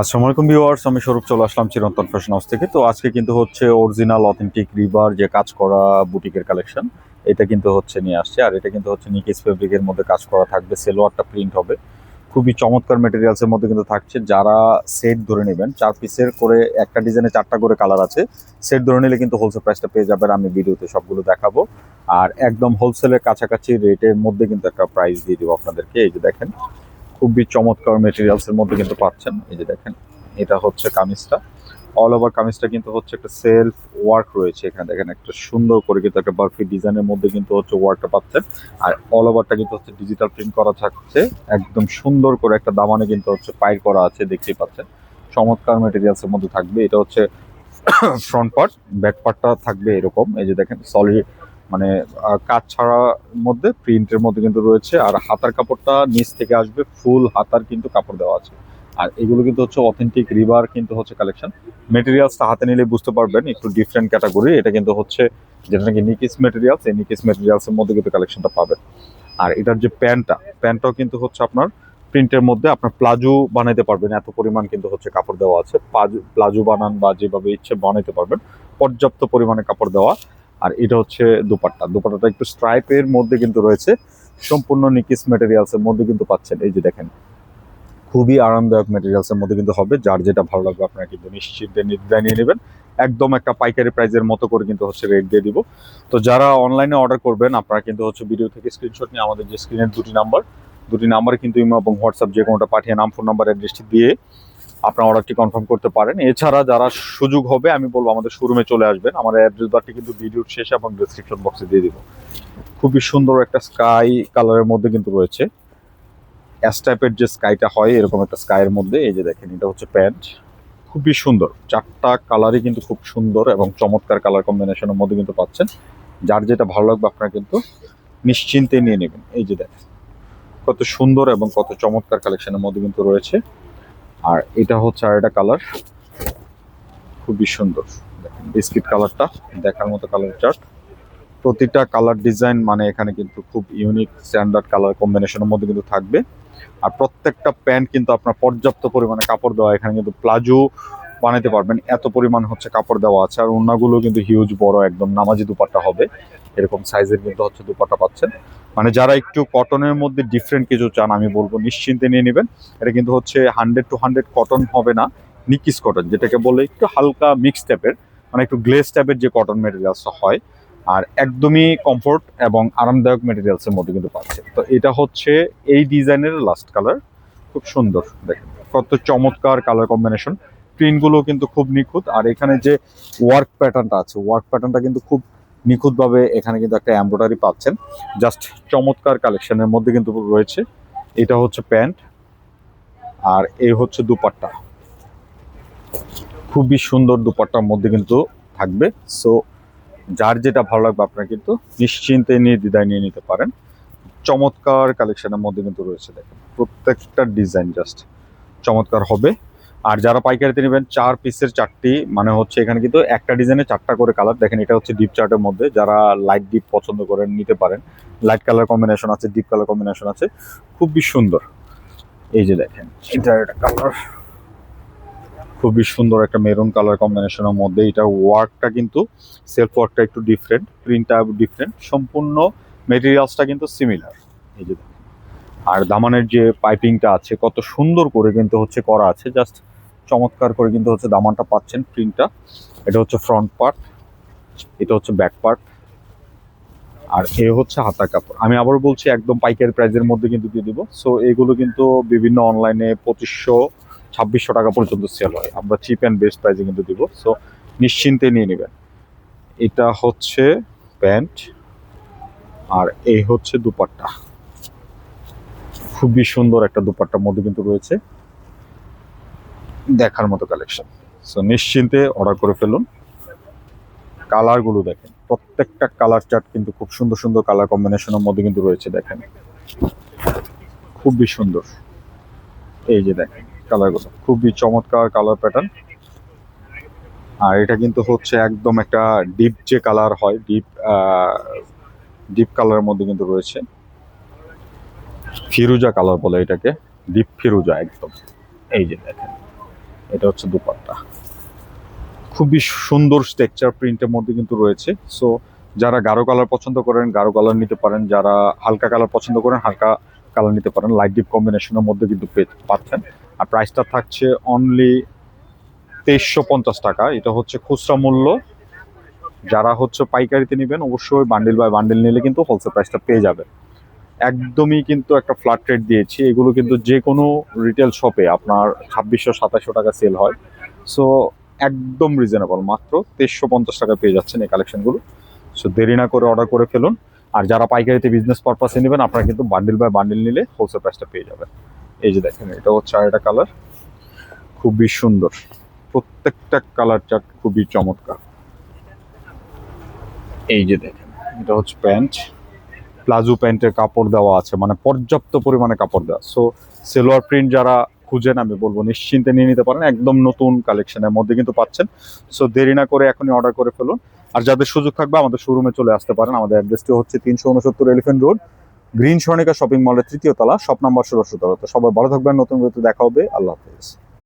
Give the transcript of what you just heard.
আসসালামু আলাইকুম ভিউয়ার্স, আমি স্বরূপ চলে আসলাম চিরন্তন ফ্যাশন হাউস থেকে। তো আজকে কিন্তু হচ্ছে অরিজিনাল অথেন্টিক রিভার যে কাজ করা বুটিকের কালেকশন এটা কিন্তু হচ্ছে নিয়ে আসছে। আর এটা কিন্তু হচ্ছে নিকিস ফেব্রিকের মধ্যে কাজ করা থাকবে, সেলোয়ারটা প্রিন্ট হবে। খুবই চমৎকার মেটেরিয়ালসের মধ্যে কিন্তু থাকছে। যারা সেট ধরে নেবেন, চার পিসের করে, একটা ডিজাইনে চারটা করে কালার আছে সেট ধরে নিলে কিন্তু হোলসেল প্রাইসটা পেয়ে যাবেন। আমি ভিডিওতে সবগুলো দেখাবো। আর একদম হোলসেলের কাছাকাছি রেটের মধ্যে কিন্তু একটা প্রাইস দিয়ে দেবো আপনাদেরকে। এই যে দেখেন খুবই চমৎকার মেটেরিয়ালস এর মধ্যে কিন্তু পাচ্ছেন। এই যে দেখেন, এটা হচ্ছে কামিজটা। অল ওভার কামিজটা কিন্তু হচ্ছে একটা সেলফ ওয়ার্ক রয়েছে এখানে। দেখেন, একটা সুন্দর করে কিন্তু একটা বার্ফি ডিজাইনের মধ্যে কিন্তু হচ্ছে ওয়ার্কটা পাচ্ছেন। আর অল ওভারটা কিন্তু হচ্ছে ডিজিটাল প্রিন্ট করা থাকছে। একদম সুন্দর করে একটা দামানে কিন্তু হচ্ছে পাইর করা আছে, দেখতেই পাচ্ছেন। চমৎকার মেটেরিয়ালস এর মধ্যে থাকবে। এটা হচ্ছে ফ্রন্ট পার্ট ব্যাক পার্টটা থাকবে এরকম। এই যে দেখেন সলিড মানে কাজ ছাড়া মধ্যে প্রিন্টের মধ্যে কিন্তু রয়েছে। আর হাতার কাপড়টা নিচ থেকে আসবে, ফুল হাতার কিন্তু কাপড় দেওয়া আছে। আর এগুলো কিন্তু হচ্ছে অথেন্টিক রিভার কিন্তু হচ্ছে কালেকশন মেটেরিয়ালসটা হাতে নিলে বুঝতে পারবেন, একটু ডিফারেন্ট ক্যাটাগরি এটা কিন্তু হচ্ছে যেটা নাকি নিকিস মেটেরিয়ালস এই নিকিস মেটেরিয়ালসের মধ্যে কিন্তু কালেকশনটা পাবেন। আর এটার যে প্যান্টটা, প্যান্টটাও কিন্তু হচ্ছে আপনার প্রিন্টের মধ্যে আপনার প্লাজো বানাইতে পারবেন। এত পরিমাণ কিন্তু হচ্ছে কাপড় দেওয়া আছে। প্লাজো বানান বা যেভাবে ইচ্ছে বানাইতে পারবেন, পর্যাপ্ত পরিমাণে কাপড় দেওয়া। আর এটা হচ্ছে দুপাট্টা। দুপাট্টাটা একটু স্ট্রাইপের মধ্যে কিন্তু রয়েছে। সম্পূর্ণ নিকিস মেটেরিয়ালস এর মধ্যে কিন্তু পাচ্ছেন। এই যে দেখেন, খুবই আরামদায়ক মেটেরিয়ালস এর মধ্যে কিন্তু হবে। যার যেটা ভালো লাগবে আপনারা কিন্তু নিশ্চিন্তে নির্দ্বিধায় নিয়ে নেবেন। একদম একটা পাইকারি প্রাইজের মতো করে কিন্তু হচ্ছে রেট দিয়ে দিব। তো যারা অনলাইনে অর্ডার করবেন, আপনারা কিন্তু হচ্ছে ভিডিও থেকে স্ক্রিনশট নিয়ে আমাদের যে স্ক্রিনের দুটি নাম্বার দুটি নাম্বার কিন্তু ইমো এবং হোয়াটসঅ্যাপ যে কোনোটা পাঠিয়ে নাম ফোন নাম্বার অ্যাড্রেসটি দিয়ে আপনার অর্ডারটি কনফার্ম করতে পারেন। এছাড়া যারা সুযোগ হবে, আমি বলব আমাদের শোরুমে চলে আসবেন। আমার অ্যাড্রেস বারটি কিন্তু ভিডিওর শেষে এবং ডেসক্রিপশন বক্সে দিয়ে দিব। খুবই সুন্দর একটা স্কাই কালারের মধ্যে কিন্তু রয়েছে। অ্যাস টাইপের যে স্কাইটা হয়, এরকম একটা স্কাইয়ের মধ্যে, এই যে দেখেন, এটা হচ্ছে প্যান্ট খুবই সুন্দর। চারটা কালারই কিন্তু খুব সুন্দর এবং চমৎকার কালার কম্বিনেশনের মধ্যে কিন্তু পাচ্ছেন। যার যেটা ভালো লাগবে, আপনারা কিন্তু নিশ্চিন্তে নিয়ে নেবেন। এই যে দেখেন, কত সুন্দর এবং কত চমৎকার কালেকশনের মধ্যে কিন্তু রয়েছে। আর এটা হচ্ছে আর একটা কালার খুবই সুন্দর। বিস্কিট কালারটা দেখার মতো কালার চার্ট প্রতিটা কালার ডিজাইন মানে এখানে কিন্তু খুব ইউনিক স্ট্যান্ডার্ড কালার কম্বিনেশনের মধ্যে কিন্তু থাকবে। আর প্রত্যেকটা প্যান্ট কিন্তু আপনার পর্যাপ্ত পরিমাণে কাপড় দেওয়া, এখানে কিন্তু প্লাজো বানাতে পারবেন। এত পরিমাণ হচ্ছে কাপড় দেওয়া আছে, আর ওনাগুলো কিন্তু হিউজ বড়, একদম নামাজি দুপাট্টা হবে। এরকম সাইজের কিন্তু হচ্ছে দুপাট্টা পাচ্ছেন। মানে যারা একটু কটনের মধ্যে ডিফারেন্ট কিছু চান, আমি বলব নিশ্চিন্তে নিয়ে নেবেন। এটা কিন্তু হচ্ছে হান্ড্রেড টু হান্ড্রেড কটন হবে না নিকিস কটন যেটাকে বলে একটু হালকা মিক্স টাইপের মানে একটু গ্লেস টাইপের যে কটন মেটেরিয়ালসটা হয়। আর একদমই কমফোর্ট এবং আরামদায়ক মেটেরিয়ালসের মধ্যে কিন্তু পাচ্ছে তো এটা হচ্ছে এই ডিজাইনের লাস্ট কালার খুব সুন্দর, দেখেন। কত চমৎকার কালার কম্বিনেশন প্রিন্টগুলো কিন্তু খুব নিখুঁত। আর এখানে যে ওয়ার্ক প্যাটার্নটা আছে ওয়ার্ক প্যাটার্নটা কিন্তু খুব নিখুঁতভাবে এখানে কিন্তু একটা এমব্রয়ডারি পাচ্ছেন। জাস্ট চমৎকার কালেকশনের মধ্যে কিন্তু রয়েছে। এটা হচ্ছে প্যান্ট আর এই হচ্ছে দুপাট্টা। খুবই সুন্দর দুপাট্টার মধ্যে কিন্তু থাকবে। সো যার যেটা ভালো লাগবে আপনারা কিন্তু নিশ্চিন্তে নির্দ্বিধায় নিয়ে নিতে পারেন। চমৎকার কালেকশনের মধ্যে কিন্তু রয়েছে দেখেন। প্রত্যেকটা ডিজাইন জাস্ট চমৎকার হবে। আর যারা পাইকারিতে নেবেন, চার পিসের চারটি মানে হচ্ছে এখানে কিন্তু একটা ডিজাইনে চারটা করে কালার দেখেন, এটা হচ্ছে ডিপ চার্টের মধ্যে। যারা লাইট ডিপ পছন্দ করেন, নিতে পারেন। লাইট কালার কম্বিনেশন আছে ডিপ কালার কম্বিনেশন আছে। খুবই সুন্দর। এই যে দেখেন, এটা একটা কালার খুবই সুন্দর একটা মেরুন কালার কম্বিনেশনের মধ্যে। এটা ওয়ার্কটা কিন্তু সেলফ ওয়ার্কটা একটু ডিফারেন্ট প্রিন্টটা ডিফারেন্ট সম্পূর্ণ মেটেরিয়ালসটা কিন্তু সিমিলার এই যে দেখেন। আর দামানের যে পাইপিংটা আছে, কত সুন্দর করে কিন্তু হচ্ছে করা আছে জাস্ট চমৎকার করে কিন্তু হচ্ছে দামানটা পাচ্ছেন প্রিন্টটা এটা হচ্ছে ফ্রন্ট পার্ট এটা হচ্ছে ব্যাক পার্ট আর এ হচ্ছে হাতা কাপড়। আমি আবার বলছি, একদম পাইকারি প্রাইজের মধ্যে কিন্তু দিয়ে দিব। সো এগুলো কিন্তু বিভিন্ন অনলাইনে পঁচিশশো, ছাব্বিশশো টাকা পর্যন্ত সেল হয়। আমরা চিপ অ্যান্ড বেস্ট প্রাইসে কিন্তু দিব। সো নিশ্চিন্তে নিয়ে নেবেন। এটা হচ্ছে প্যান্ট, আর এই হচ্ছে দুপাট্টা। খুবই সুন্দর একটা দুপাট্টার মধ্যে কিন্তু রয়েছে। দেখার মতো কালেকশন সো নিশ্চিন্তে অর্ডার করে ফেলুন। কালারগুলো দেখেন। প্রত্যেকটা কালার চার্ট কিন্তু খুব সুন্দর সুন্দর কালার কম্বিনেশনের মধ্যে কিন্তু রয়েছে দেখেন। খুবই সুন্দর। এই যে দেখেন কালারগুলো খুবই চমৎকার কালার প্যাটার্ন আর এটা কিন্তু হচ্ছে একদম একটা ডিপ যে কালার হয় ডিপ ডিপ কালারের মধ্যে কিন্তু রয়েছে। ফিরুজা কালার বলে এটাকে, ডিপ ফিরুজা একদম। এই যে দেখেন, এটা হচ্ছে দুপাট্টা। খুবই সুন্দর স্ট্রাকচার প্রিন্টের মধ্যে কিন্তু রয়েছে। সো যারা গাঢ় কালার পছন্দ করেন, গাঢ় কালার নিতে পারেন। যারা হালকা কালার পছন্দ করেন, হালকা কালার নিতে পারেন। লাইট ডিপ কম্বিনেশনের মধ্যে কিন্তু পাচ্ছেন আর প্রাইসটা থাকছে অনলি তেইশশো পঞ্চাশ টাকা। এটা হচ্ছে খুচরা মূল্য। যারা হচ্ছে পাইকারিতে নেবেন, অবশ্যই বান্ডিল বাই বান্ডিল নিলে কিন্তু হোলসেল প্রাইসটা পেয়ে যাবেন। একদমই কিন্তু একটা ফ্ল্যাট রেট দিয়েছি। এগুলো কিন্তু যে কোনো রিটেল শপে আপনার ছাব্বিশশো, সাতাশশো টাকা সেল হয়। সো একদম রিজনেবল মাত্র তেইশশো পঞ্চাশ টাকা পেয়ে যাচ্ছেন এই কালেকশনগুলো সো দেরি না করে অর্ডার করে ফেলুন। আর যারা পাইকারিতে বিজনেস পারপাসে নেবেন, আপনারা কিন্তু বান্ডিল বাই বান্ডিল নিলে হোলসেল প্রাইসটা পেয়ে যাবেন। এই যে দেখেন এটা হচ্ছে আরেকটা কালার খুবই সুন্দর। প্রত্যেকটা কালার চার্ট খুবই চমৎকার। এই যে দেখেন, এটা হচ্ছে প্যান্ট। প্লাজো প্যান্টের কাপড় দেওয়া আছে মানে পর্যাপ্ত পরিমাণে কাপড় দেওয়া। সো সেলোয়ার প্রিন্ট যারা খুঁজেন, আমি বলব নিশ্চিন্তে নিয়ে নিতে পারেন, একদম নতুন কালেকশনের মধ্যে কিন্তু পাচ্ছেন। সো দেরি না করে এখনই অর্ডার করে ফেলুন। আর যাদের সুযোগ থাকবে, আমাদের শোরুমে চলে আসতে পারেন। আমাদের অ্যাড্রেসটি হচ্ছে তিনশো উনসত্তর Elephant Road Green Swarnika shopping মলের তৃতীয় তলা শপ নাম্বার ষোলোশো তলা তো সবাই ভালো থাকবেন, নতুন ভিডিওতে দেখা হবে। আল্লাহ হাফেজ।